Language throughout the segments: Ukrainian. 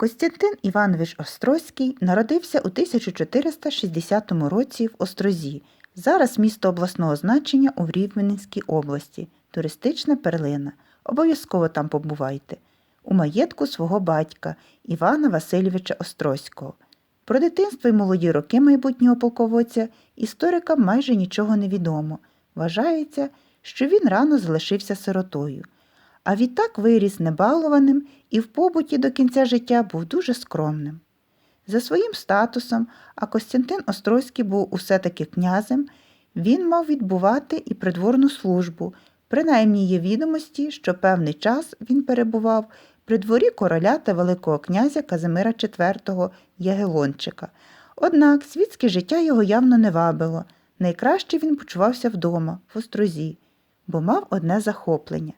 Костянтин Іванович Острозький народився у 1460 році в Острозі, зараз місто обласного значення у Рівненській області, туристична перлина. Обов'язково там побувайте. У маєтку свого батька Івана Васильовича Острозького. Про дитинство і молоді роки майбутнього полководця історикам майже нічого не відомо. Вважається, що він рано залишився сиротою. А відтак виріс небалованим і в побуті до кінця життя був дуже скромним. За своїм статусом, а Костянтин Острозький був усе таки князем, він мав відбувати і придворну службу, принаймні є відомості, що певний час він перебував при дворі короля та Великого князя Казимира IV Ягелончика. Однак світське життя його явно не вабило. Найкраще він почувався вдома, в Острозі, бо мав одне захоплення.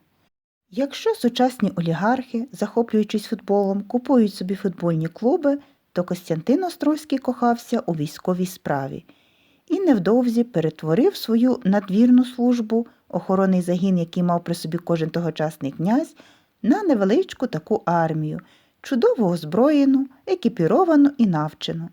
Якщо сучасні олігархи, захоплюючись футболом, купують собі футбольні клуби, то Костянтин Острозький кохався у військовій справі і невдовзі перетворив свою надвірну службу, охоронний загін, який мав при собі кожен тогочасний князь, на невеличку таку армію, чудово озброєну, екіпіровану і навчену.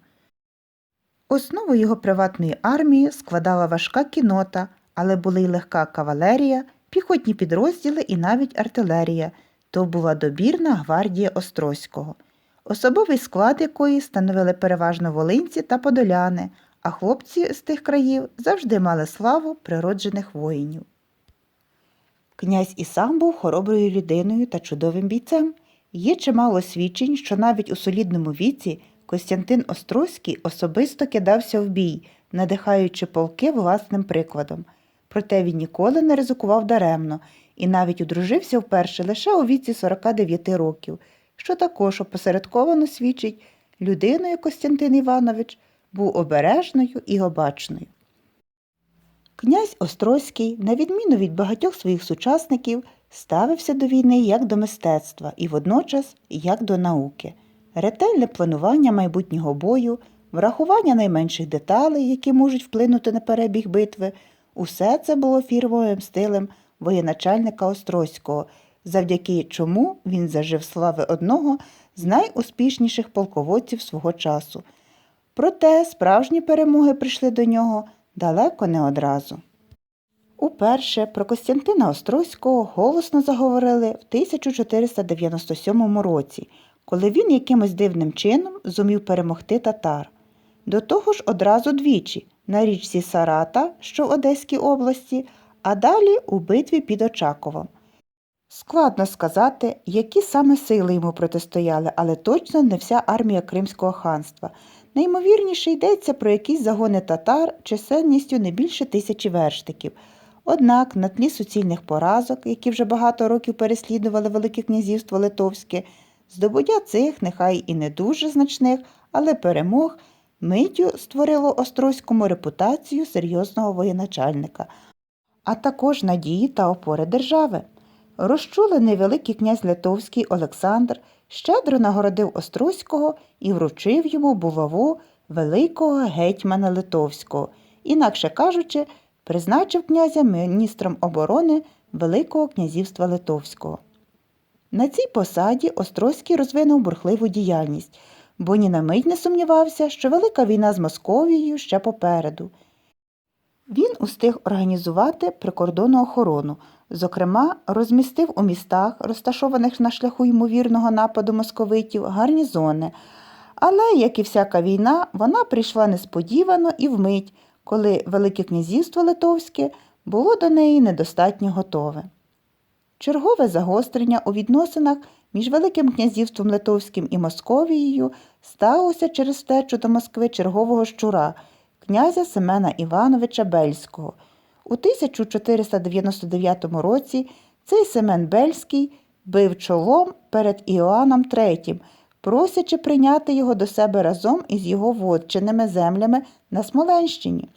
Основу його приватної армії складала важка кінота, але були й легка кавалерія, піхотні підрозділи і навіть артилерія. То була добірна гвардія Острозького, особовий склад якої становили переважно волинці та подоляни, а хлопці з тих країв завжди мали славу природжених воїнів. Князь і сам був хороброю людиною та чудовим бійцем. Є чимало свідчень, що навіть у солідному віці Костянтин Острозький особисто кидався в бій, надихаючи полки власним прикладом. Проте він ніколи не ризикував даремно і навіть одружився вперше лише у віці 49 років, що також опосередковано свідчить, людиною Костянтин Іванович був обережною і обачною. Князь Острозький, на відміну від багатьох своїх сучасників, ставився до війни як до мистецтва і водночас як до науки. Ретельне планування майбутнього бою, врахування найменших деталей, які можуть вплинути на перебіг битви, усе це було фірмовим стилем воєначальника Острозького, завдяки чому він зажив слави одного з найуспішніших полководців свого часу. Проте справжні перемоги прийшли до нього далеко не одразу. Уперше про Костянтина Острозького голосно заговорили в 1497 році, коли він якимось дивним чином зумів перемогти татар. До того ж одразу двічі на річці Сарата, що в Одеській області, а далі у битві під Очаковом. Складно сказати, які саме сили йому протистояли, але точно не вся армія Кримського ханства. Найімовірніше йдеться про якісь загони татар чисельністю не більше тисячі верштиків. Однак на тлі суцільних поразок, які вже багато років переслідували Велике князівство Литовське, здобуття цих, нехай і не дуже значних, але перемог миттю створило Острозькому репутацію серйозного воєначальника, а також надії та опори держави. Розчулений Великий князь Литовський Олександр щедро нагородив Острозького і вручив йому булаву великого гетьмана Литовського, інакше кажучи, призначив князя міністром оборони Великого князівства Литовського. На цій посаді Острозький розвинув бурхливу діяльність, бо ні на мить не сумнівався, що велика війна з Московією ще попереду. Він устиг організувати прикордонну охорону, зокрема, розмістив у містах, розташованих на шляху ймовірного нападу московитів, гарнізони. Але, як і всяка війна, вона прийшла несподівано і вмить, коли Велике князівство Литовське було до неї недостатньо готове. Чергове загострення у відносинах між Великим князівством Литовським і Московією сталося через втечу до Москви чергового щура, князя Семена Івановича Бельського. У 1499 році цей Семен Бельський бив чолом перед Іоанном III, просячи прийняти його до себе разом із його вотчинними землями на Смоленщині.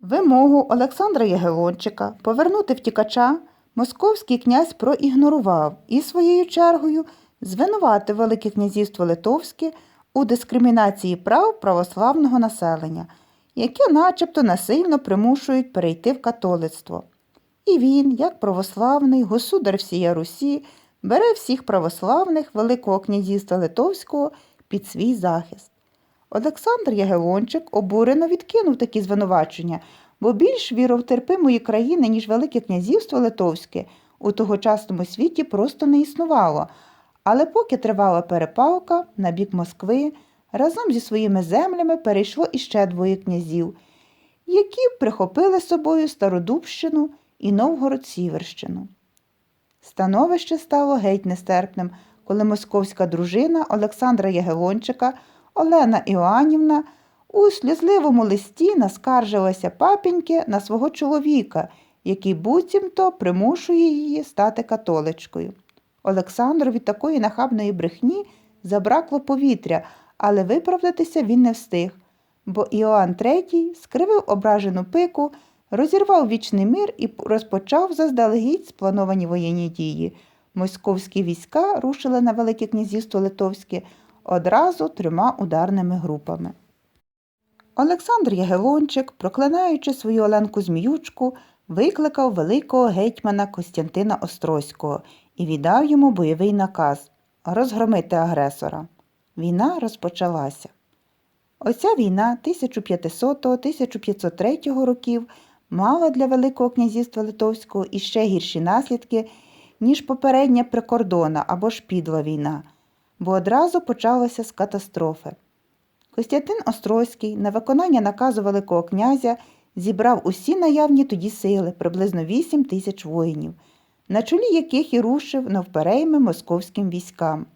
Вимогу Олександра Ягелончика повернути втікача московський князь проігнорував і своєю чергою звинуватив Велике князівство Литовське у дискримінації прав православного населення, яке начебто насильно примушують перейти в католицтво. І він, як православний государ всія Русі, бере всіх православних Великого князівства Литовського під свій захист. Олександр Ягелончик обурено відкинув такі звинувачення, бо більш віровтерпимої країни, ніж Велике князівство Литовське, у тогочасному світі просто не існувало. Але поки тривала перепалка на бік Москви, разом зі своїми землями перейшло іще двоє князів, які прихопили з собою Стародубщину і Новгород-Сіверщину. Становище стало геть нестерпним, коли московська дружина Олександра Ягелончика Олена Іоанівна у сльозливому листі наскаржилася папіньки на свого чоловіка, який буцімто примушує її стати католичкою. Олександру від такої нахабної брехні забракло повітря, але виправдатися він не встиг, бо Іоанн III скривив ображену пику, розірвав вічний мир і розпочав заздалегідь сплановані воєнні дії. Московські війська рушили на Велике князівство Литовське одразу трьома ударними групами. Олександр Ягелончик, проклинаючи свою Оленку Зміючку, викликав великого гетьмана Костянтина Острозького і віддав йому бойовий наказ розгромити агресора. Війна розпочалася. Оця війна 1500-1503 років мала для Великого князівства Литовського іще гірші наслідки, ніж попередня прикордонна або ж підла війна, бо одразу почалося з катастрофи. Костянтин Острозький на виконання наказу Великого князя зібрав усі наявні тоді сили, приблизно 8 тисяч воїнів, на чолі яких і рушив навперейми московським військам.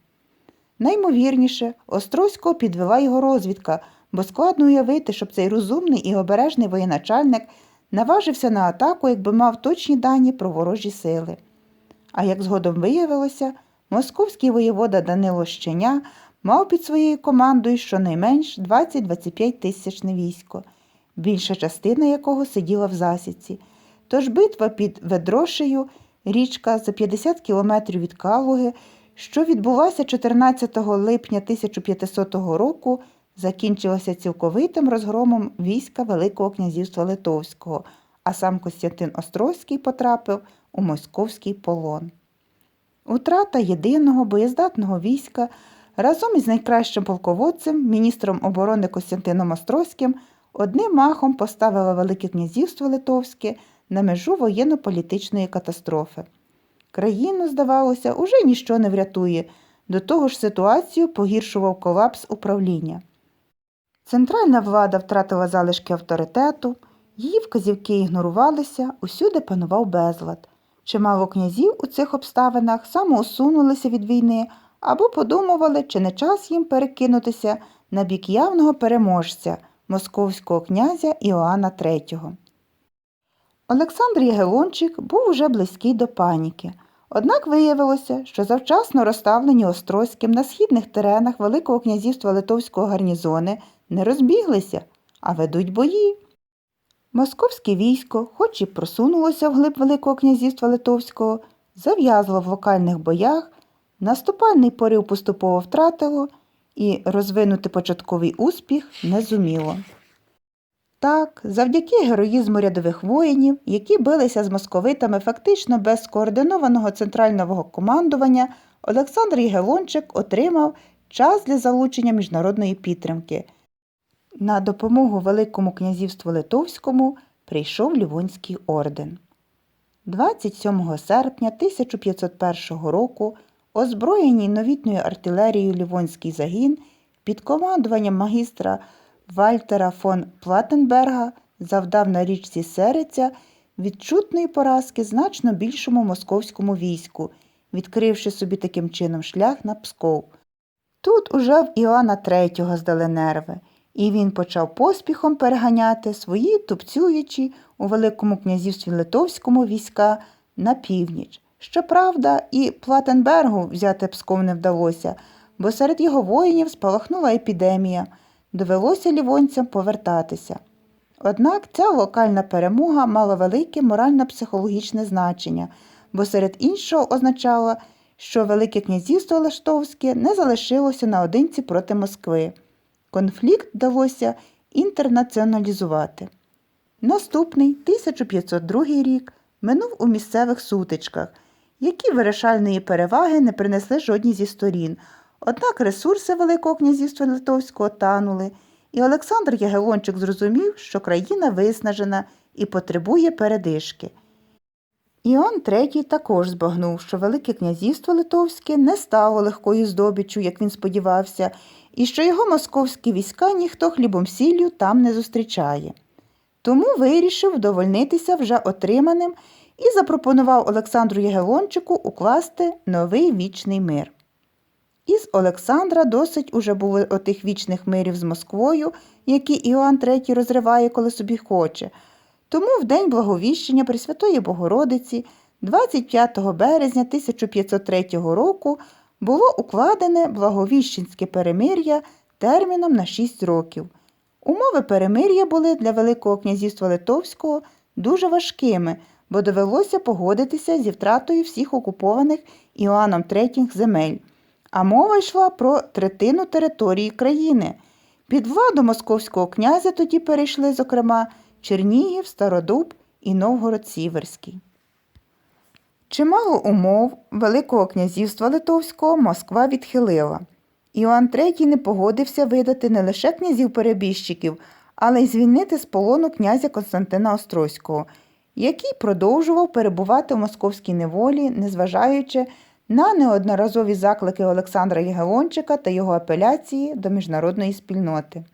Наймовірніше, Острозького підвела його розвідка, бо складно уявити, щоб цей розумний і обережний воєначальник наважився на атаку, якби мав точні дані про ворожі сили. А як згодом виявилося, московський воєвода Данило Щеня мав під своєю командою щонайменш 20-25 тисячне військо, більша частина якого сиділа в засідці. Тож битва під Ведрошею, річка за 50 кілометрів від Калуги, що відбулася 14 липня 1500 року, закінчилася цілковитим розгромом війська Великого князівства Литовського, а сам Костянтин Острозький потрапив у московський полон. Утрата єдиного боєздатного війська разом із найкращим полководцем, міністром оборони Костянтином Острозьким, одним махом поставила Велике князівство Литовське на межу воєнно-політичної катастрофи. Країну, здавалося, уже ніщо не врятує, до того ж ситуацію погіршував колапс управління. Центральна влада втратила залишки авторитету, її вказівки ігнорувалися, усюди панував безлад. Чимало князів у цих обставинах самоусунулися від війни або подумували, чи не час їм перекинутися на бік явного переможця московського князя Іоанна III. Олександр Ягелончик був уже близький до паніки. Однак виявилося, що завчасно розставлені Острозьким на східних теренах Великого князівства Литовського гарнізони не розбіглися, а ведуть бої. Московське військо, хоч і просунулося вглиб Великого князівства Литовського, зав'язло в локальних боях, наступальний порив поступово втратило і розвинути початковий успіх не зуміло. Так, завдяки героїзму рядових воїнів, які билися з московитами фактично без скоординованого центрального командування, Олександр Єгелончик отримав час для залучення міжнародної підтримки. На допомогу Великому князівству Литовському прийшов Лівонський орден. 27 серпня 1501 року озброєній новітньою артилерією Лівонський загін під командуванням магістра Вальтера фон Платтенберга завдав на річці Сереця відчутної поразки значно більшому московському війську, відкривши собі таким чином шлях на Псков. Тут уже в Іоанна III здали нерви, і він почав поспіхом переганяти свої тупцюючі у Великому князівстві Литовському війська на північ. Щоправда, і Платенбергу взяти Псков не вдалося, бо серед його воїнів спалахнула епідемія. Довелося лівонцям повертатися. Однак ця локальна перемога мала велике морально-психологічне значення, бо серед іншого означала, що Велике князівство Лаштовське не залишилося наодинці проти Москви. Конфлікт вдалося інтернаціоналізувати. Наступний 1502 рік минув у місцевих сутичках, які вирішальної переваги не принесли жодній зі сторін. Однак ресурси Великого князівства Литовського танули, і Олександр Ягелончик зрозумів, що країна виснажена і потребує передишки. Іоанн III також збагнув, що Велике князівство Литовське не стало легкою здобиччю, як він сподівався, і що його московські війська ніхто хлібом сіллю там не зустрічає. Тому вирішив вдовольнитися вже отриманим і запропонував Олександру Ягелончику укласти новий вічний мир. Із Олександра досить уже було отих вічних мирів з Москвою, які Іоанн III розриває, коли собі хоче. Тому в день благовіщення Пресвятої Богородиці, 25 березня 1503 року, було укладене благовіщенське перемир'я терміном на 6 років. Умови перемир'я були для Великого князівства Литовського дуже важкими, бо довелося погодитися зі втратою всіх окупованих Іоанном III земель. А мова йшла про третину території країни. Під владу московського князя тоді перейшли, зокрема, Чернігів, Стародуб і Новгород Сіверський. Чимало умов Великого князівства Литовського Москва відхилила. Іоанн III не погодився видати не лише князів-перебіжчиків, але й звільнити з полону князя Константина Острозького, який продовжував перебувати в московській неволі, незважаючи на неодноразові заклики Олександра Ягелончика та його апеляції до міжнародної спільноти.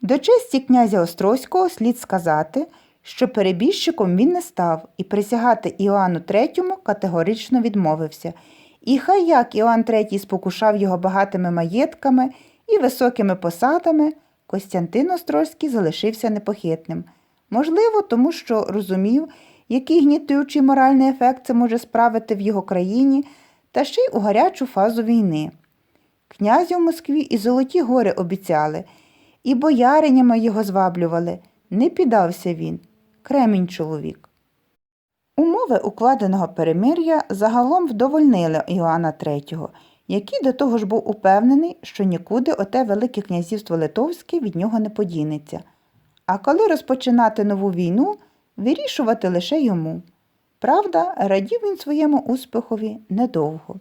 До честі князя Острозького слід сказати, що перебіжчиком він не став і присягати Іоанну III категорично відмовився. І хай як Іоанн III спокушав його багатими маєтками і високими посадами, Костянтин Острозький залишився непохитним. Можливо, тому що розумів, який гнітуючий моральний ефект це може справити в його країні, та ще й у гарячу фазу війни. Князю в Москві і золоті гори обіцяли, і бояринями його зваблювали. Не піддався він, кремінь чоловік. Умови укладеного перемир'я загалом вдовольнили Іоанна III, який до того ж був упевнений, що нікуди оте Велике князівство Литовське від нього не подінеться. А коли розпочинати нову війну, вирішувати лише йому. Правда, радів він своєму успіхові недовго.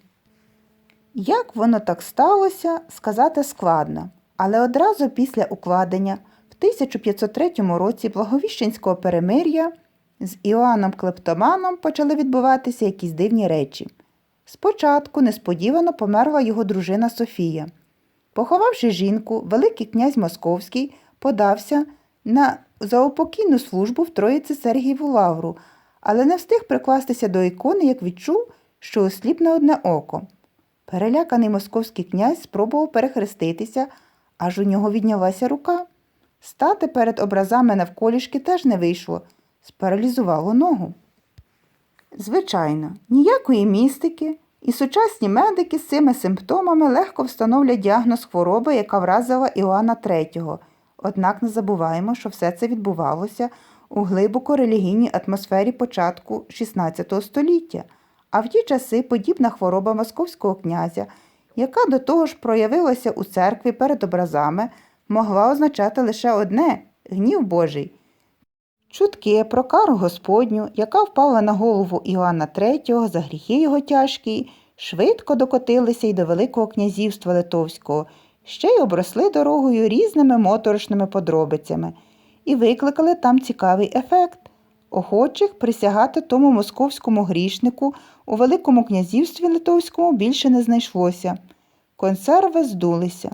Як воно так сталося, сказати складно, але одразу після укладення в 1503 році Благовіщенського перемир'я з Іоанном Клептоманом почали відбуватися якісь дивні речі. Спочатку несподівано померла його дружина Софія. Поховавши жінку, Великий князь Московський подався на заупокійну службу в Троїці Сергієву лавру, але не встиг прикластися до ікони, як відчув, що осліп на одне око. Переляканий московський князь спробував перехреститися, аж у нього віднялася рука. Стати перед образами навколішки теж не вийшло, спаралізувало ногу. Звичайно, ніякої містики, і сучасні медики з цими симптомами легко встановлять діагноз хвороби, яка вразила Іоанна III. Однак не забуваємо, що все це відбувалося у глибоко релігійній атмосфері початку XVI століття, а в ті часи подібна хвороба московського князя, яка до того ж проявилася у церкві перед образами, могла означати лише одне гнів Божий. Чутки про кару Господню, яка впала на голову Іоанна III за гріхи його тяжкі, швидко докотилися й до Великого князівства Литовського, ще й обросли дорогою різними моторошними подробицями і викликали там цікавий ефект. Охочих присягати тому московському грішнику у Великому князівстві Литовському більше не знайшлося. Консерви здулися.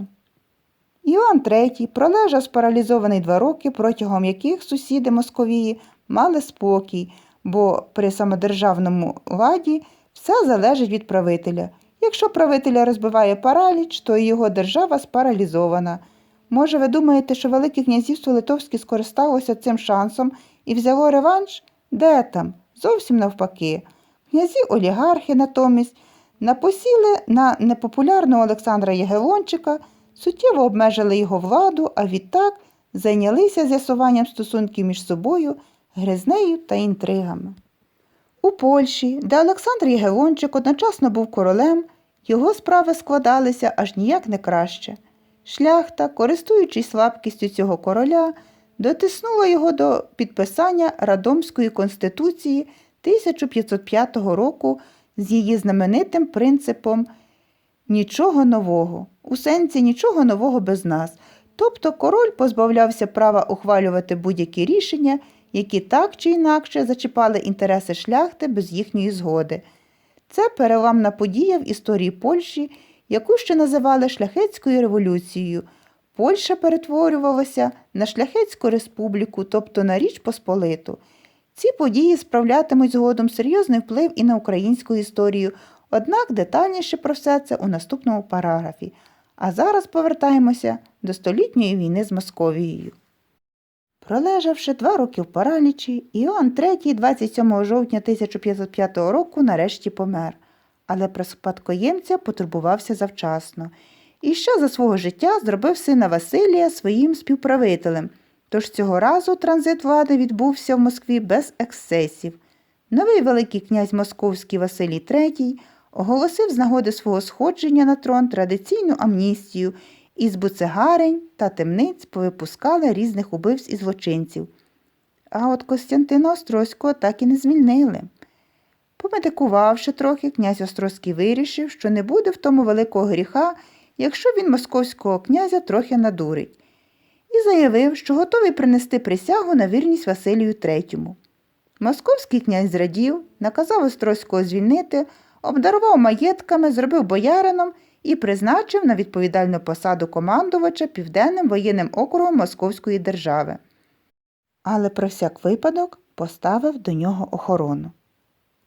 Іоанн III пролежав спаралізований два роки, протягом яких сусіди Московії мали спокій, бо при самодержавному ладі все залежить від правителя. Якщо правителя розбиває параліч, то і його держава спаралізована. Може, ви думаєте, що Велике князівство Литовське скористалося цим шансом і взяло реванш? Де там? Зовсім навпаки. Князі олігархи натомість напосіли на непопулярного Олександра Ягелончика, суттєво обмежили його владу, а відтак зайнялися з'ясуванням стосунків між собою, гризнею та інтригами. У Польщі, де Олександр Ягелончик одночасно був королем, його справи складалися аж ніяк не краще. Шляхта, користуючись слабкістю цього короля, дотиснула його до підписання Радомської конституції 1505 року з її знаменитим принципом нічого нового, у сенсі нічого нового без нас. Тобто король позбавлявся права ухвалювати будь-які рішення, які так чи інакше зачіпали інтереси шляхти без їхньої згоди. Це переламна подія в історії Польщі, яку ще називали шляхетською революцією. Польща перетворювалася на шляхетську республіку, тобто на Річ Посполиту. Ці події справлятимуть згодом серйозний вплив і на українську історію, однак детальніше про все це у наступному параграфі. А зараз повертаємося до столітньої війни з Московією. Пролежавши два роки в паралічі, Іоанн III 27 жовтня 1505 року нарешті помер, але про спадкоємця потурбувався завчасно. І ще за свого життя зробив сина Василія своїм співправителем, тож цього разу транзит влади відбувся в Москві без ексцесів. Новий Великий князь Московський Василій III оголосив з нагоди свого сходження на трон традиційну амністію із буцегарень та темниць повипускали різних убивць і злочинців. А от Костянтина Острозького так і не звільнили. Помедикувавши трохи, князь Острозький вирішив, що не буде в тому великого гріха, якщо він московського князя трохи надурить, і заявив, що готовий принести присягу на вірність Василію III. Московський князь зрадів, наказав Острозького звільнити, обдарував маєтками, зробив боярином і призначив на відповідальну посаду командувача Південним воєнним округом Московської держави. Але про всяк випадок поставив до нього охорону.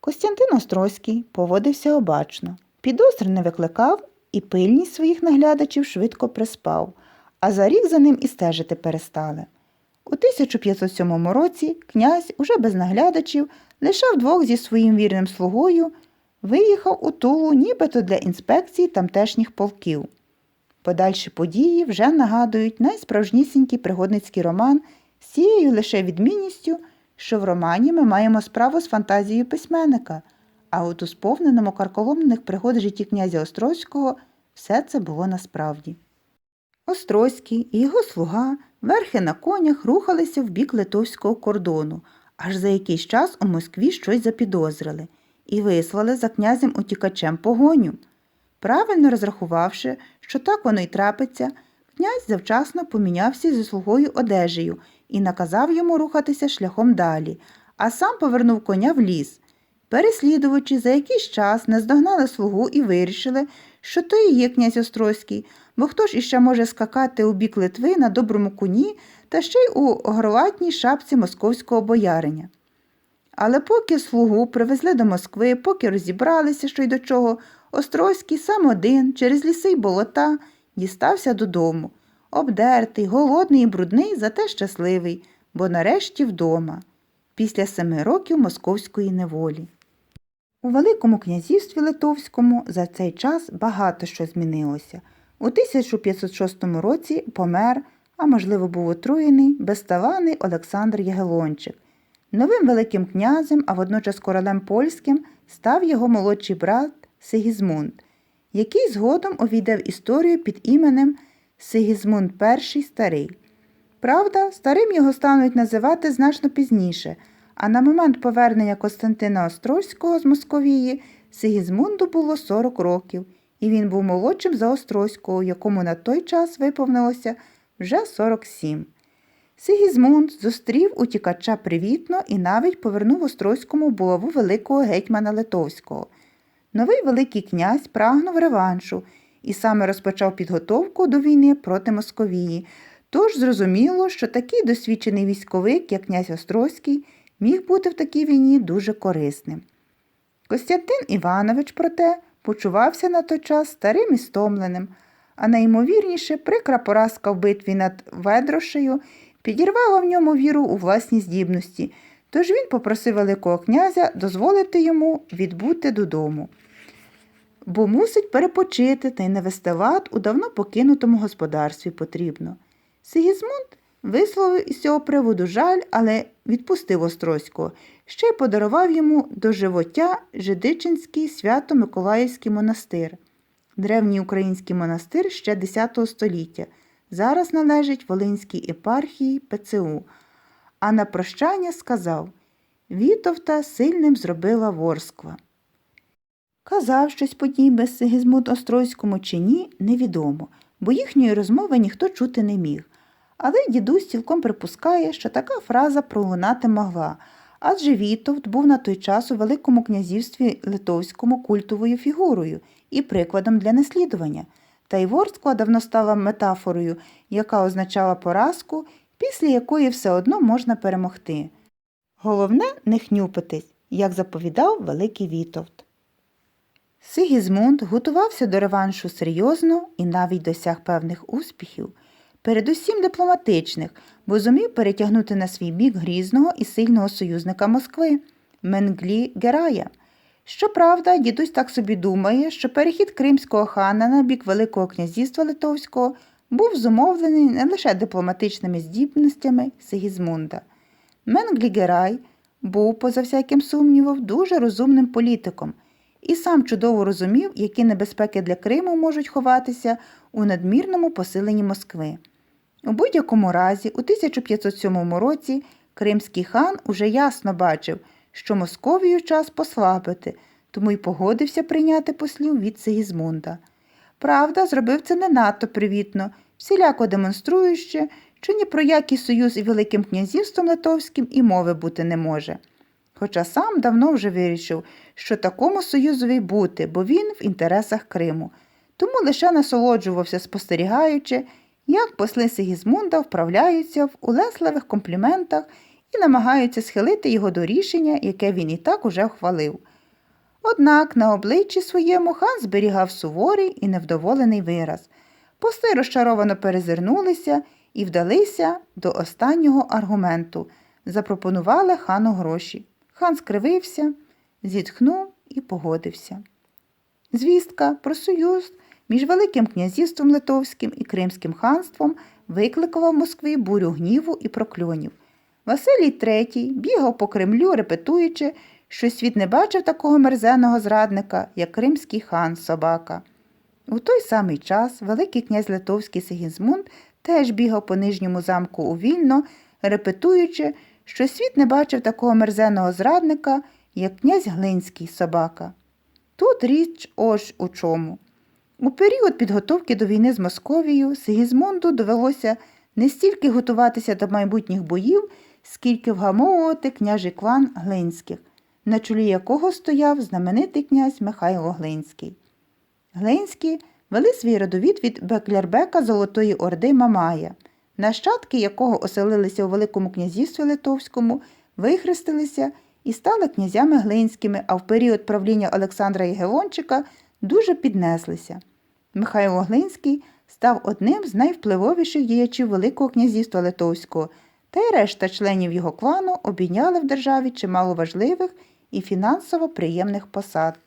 Костянтин Острозький поводився обачно, підозр не викликав і пильність своїх наглядачів швидко приспав, а за рік за ним і стежити перестали. У 1507 році князь, уже без наглядачів, лишав двох зі своїм вірним слугою, виїхав у Тулу нібито для інспекції тамтешніх полків. Подальші події вже нагадують найсправжнісінький пригодницький роман з цією лише відмінністю, що в романі ми маємо справу з фантазією письменника, а от у сповненому карколомних пригод житті князя Острозького все це було насправді. Острозький і його слуга верхи на конях рухалися в бік литовського кордону, аж за якийсь час у Москві щось запідозрили і вислали за князем утікачем погоню. Правильно розрахувавши, що так воно й трапиться, князь завчасно помінявся зі слугою одежею і наказав йому рухатися шляхом далі, а сам повернув коня в ліс. Переслідувачі за якийсь час наздогнали слугу і вирішили, що то і є князь Острозький, бо хто ж іще може скакати у бік Литви на доброму коні та ще й у горлатній шапці московського бояриня. Але поки слугу привезли до Москви, поки розібралися, що й до чого, Острозький сам один через ліси й болота дістався додому, обдертий, голодний і брудний, зате щасливий, бо нарешті вдома, після семи років московської неволі. У Великому князівстві Литовському за цей час багато що змінилося. У 1506 році помер, а можливо був отруєний, безталаний Олександр Ягелончик. Новим Великим князем, а водночас королем польським, став його молодший брат Сигізмунд, який згодом увійде в історію під іменем Сигізмунд І Старий. Правда, старим його стануть називати значно пізніше, а на момент повернення Костянтина Острозького з Московії Сигізмунду було 40 років, і він був молодшим за Острозького, якому на той час виповнилося вже 47. Сигізмунд зустрів утікача привітно і навіть повернув Острозькому булаву великого гетьмана Литовського. Новий Великий князь прагнув реваншу і саме розпочав підготовку до війни проти Московії. Тож зрозуміло, що такий досвідчений військовик, як князь Острозький, міг бути в такій війні дуже корисним. Костянтин Іванович, проте, почувався на той час старим і стомленим, а найімовірніше прикра поразка в битві над Ведрошею підірвала в ньому віру у власні здібності, тож він попросив Великого князя дозволити йому відбути додому, бо мусить перепочити та й навести лад у давно покинутому господарстві потрібно. Сигізмунд висловив із цього приводу жаль, але відпустив Острозького, ще й подарував йому до живоття Жидичинський свято-Миколаївський монастир, древній український монастир ще X століття. Зараз належить Волинській епархії ПЦУ. А на прощання сказав Вітовта сильним зробила Ворсква. Казав щось подібне Сигізмунд Острозькому чи ні, невідомо, бо їхньої розмови ніхто чути не міг. Але дідусь цілком припускає, що така фраза пролунати могла, адже Вітовт був на той час у Великому князівстві Литовському культовою фігурою і прикладом для наслідування. Та й Ворскла давно стала метафорою, яка означала поразку, після якої все одно можна перемогти. Головне не хнюпитись, як заповідав великий Вітовт. Сигізмунд готувався до реваншу серйозно і навіть досяг певних успіхів, передусім дипломатичних, бо зумів перетягнути на свій бік грізного і сильного союзника Москви Менглі Герая. Щоправда, дідусь так собі думає, що перехід кримського хана на бік Великого князівства Литовського був зумовлений не лише дипломатичними здібностями Сигізмунда. Менглі Герай був, поза всяким сумнівом, дуже розумним політиком і сам чудово розумів, які небезпеки для Криму можуть ховатися у надмірному посиленні Москви. У будь-якому разі, у 1507 році кримський хан уже ясно бачив, що Московію час послабити, тому й погодився прийняти послів від Сигізмунда. Правда, зробив це не надто привітно, всіляко демонструючи, що ні про який союз із Великим князівством Литовським і мови бути не може. Хоча сам давно вже вирішив, що такому союзові бути, бо він в інтересах Криму, тому лише насолоджувався, спостерігаючи, як посли Сигізмунда вправляються в улесливих компліментах і намагаються схилити його до рішення, яке він і так уже ухвалив. Однак на обличчі своєму хан зберігав суворий і невдоволений вираз. Посли розчаровано перезирнулися і вдалися до останнього аргументу запропонували хану гроші. Хан скривився, зітхнув і погодився. Звістка про союз між Великим князівством Литовським і Кримським ханством викликала в Москві бурю гніву і прокльонів. Василій III бігав по Кремлю, репетуючи, що світ не бачив такого мерзеного зрадника, як кримський хан собака. У той самий час Великий князь Литовський Сигізмунд теж бігав по нижньому замку увільно, репетуючи, що світ не бачив такого мерзеного зрадника, як князь Глинський собака. Тут річ ось у чому. У період підготовки до війни з Московією Сигізмунду довелося не стільки готуватися до майбутніх боїв, скільки вгамовувати княжий клан Глинських, на чолі якого стояв знаменитий князь Михайло Глинський. Глинські вели свій родовід від Беклярбека Золотої Орди Мамая, нащадки якого оселилися у Великому князівстві Литовському, вихрестилися і стали князями Глинськими, а в період правління Олександра Єгелончика дуже піднеслися. Михайло Глинський став одним з найвпливовіших діячів Великого князівства Литовського, та й решта членів його клану обійняли в державі чимало важливих і фінансово приємних посад.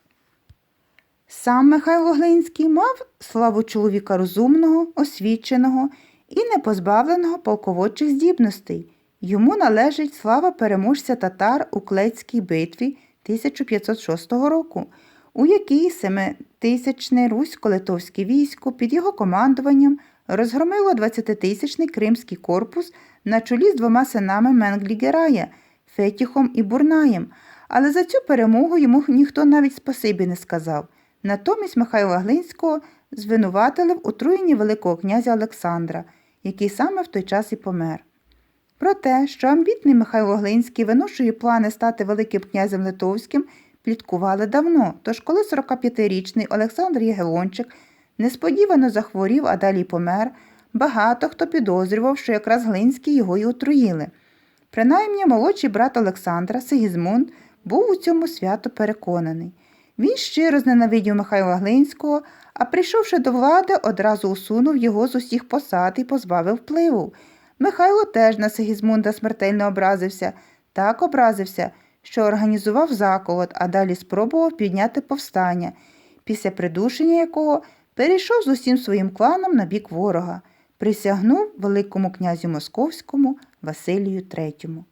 Сам Михайло Глинський мав славу чоловіка розумного, освіченого і непозбавленого полководчих здібностей. Йому належить слава переможця татар у Клецькій битві 1506 року, у якій семитисячне русько-литовське військо під його командуванням розгромило 20-тисячний кримський корпус на чолі з двома синами Менглі-Герая – Фетіхом і Бурнаєм, але за цю перемогу йому ніхто навіть спасибі не сказав. Натомість Михайла Глинського звинуватили в отруєнні Великого князя Олександра, який саме в той час і помер. Про те, що амбітний Михайло Глинський виношує плани стати Великим князем Литовським, пліткували давно, тож коли 45-річний Олександр Єгелончик несподівано захворів, а далі помер, багато хто підозрював, що якраз Глинський його й отруїли. Принаймні молодший брат Олександра, Сигізмунд, був у цьому свято переконаний. Він щиро зненавидів Михайла Глинського, а прийшовши до влади, одразу усунув його з усіх посад і позбавив впливу. Михайло теж на Сигізмунда смертельно образився, так образився, що організував заколот, а далі спробував підняти повстання, після придушення якого перейшов з усім своїм кланом на бік ворога, присягнув Великому князю Московському Василію III.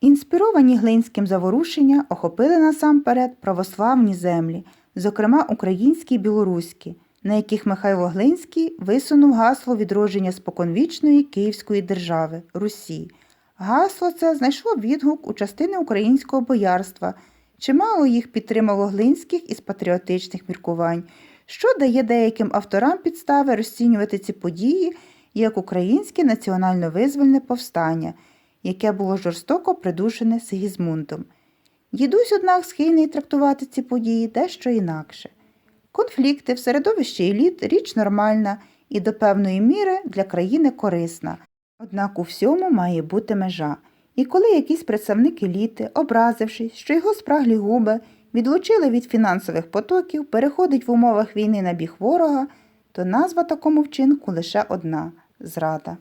Інспіровані Глинським заворушення охопили насамперед православні землі, зокрема українські і білоруські, на яких Михайло Глинський висунув гасло відродження споконвічної Київської держави Русі. Гасло це знайшло відгук у частини українського боярства. Чимало їх підтримало Глинських із патріотичних міркувань, що дає деяким авторам підстави розцінювати ці події як українське національно-визвольне повстання, яке було жорстоко придушене Сигізмундом. Дідусь, однак, схильний трактувати ці події дещо інакше. Конфлікти в середовищі еліт річ нормальна і до певної міри для країни корисна. Однак у всьому має бути межа. І коли якийсь представник еліти, образившись, що його спраглі губи відлучили від фінансових потоків, переходить в умовах війни на біг ворога, то назва такому вчинку лише одна зрада.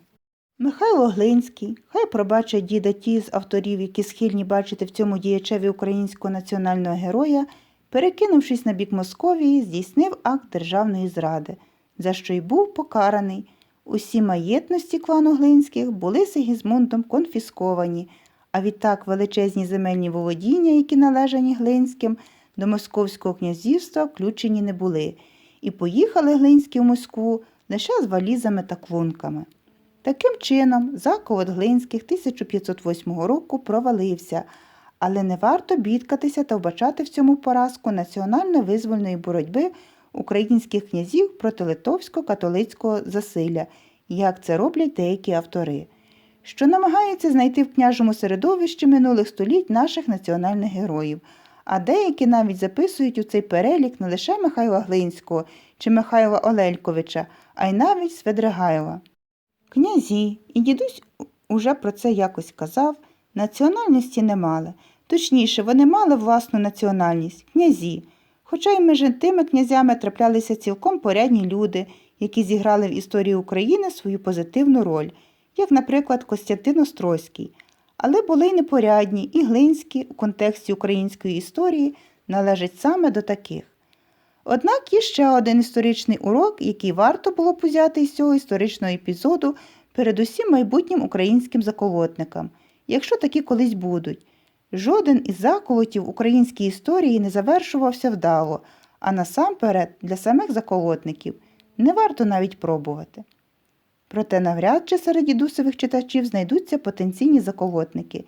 Михайло Глинський, хай пробачать діда ті з авторів, які схильні бачити в цьому діячеві українського національного героя, перекинувшись на бік Московії, здійснив акт державної зради, за що й був покараний. Усі маєтності клану Глинських були Сигізмундом конфісковані, а відтак величезні земельні володіння, які належані Глинським, до Московського князівства включені не були, і поїхали Глинські в Москву лише з валізами та клунками. Таким чином, заколот Глинських 1508 року провалився, але не варто бідкатися та вбачати в цьому поразку національно-визвольної боротьби українських князів проти литовсько-католицького засилля, як це роблять деякі автори, що намагаються знайти в княжому середовищі минулих століть наших національних героїв, а деякі навіть записують у цей перелік не лише Михайла Глинського чи Михайла Олельковича, а й навіть Сведригайла. Князі, і дідусь уже про це якось казав, національності не мали. Точніше, вони мали власну національність князі. Хоча й між тими князями траплялися цілком порядні люди, які зіграли в історії України свою позитивну роль, як, наприклад, Костянтин Острозький. Але були й непорядні, і глинські у контексті української історії належать саме до таких. Однак є ще один історичний урок, який варто було б узяти із цього історичного епізоду передусім майбутнім українським заколотникам, якщо такі колись будуть. Жоден із заколотів українській історії не завершувався вдало, а насамперед для самих заколотників не варто навіть пробувати. Проте навряд чи серед дідусових читачів знайдуться потенційні заколотники.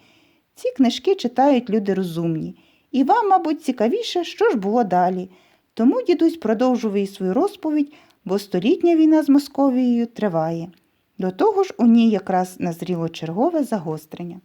Ці книжки читають люди розумні, і вам, мабуть, цікавіше, що ж було далі. Тому дідусь продовжує свою розповідь, бо столітня війна з Московією триває. До того ж, у ній якраз назріло чергове загострення.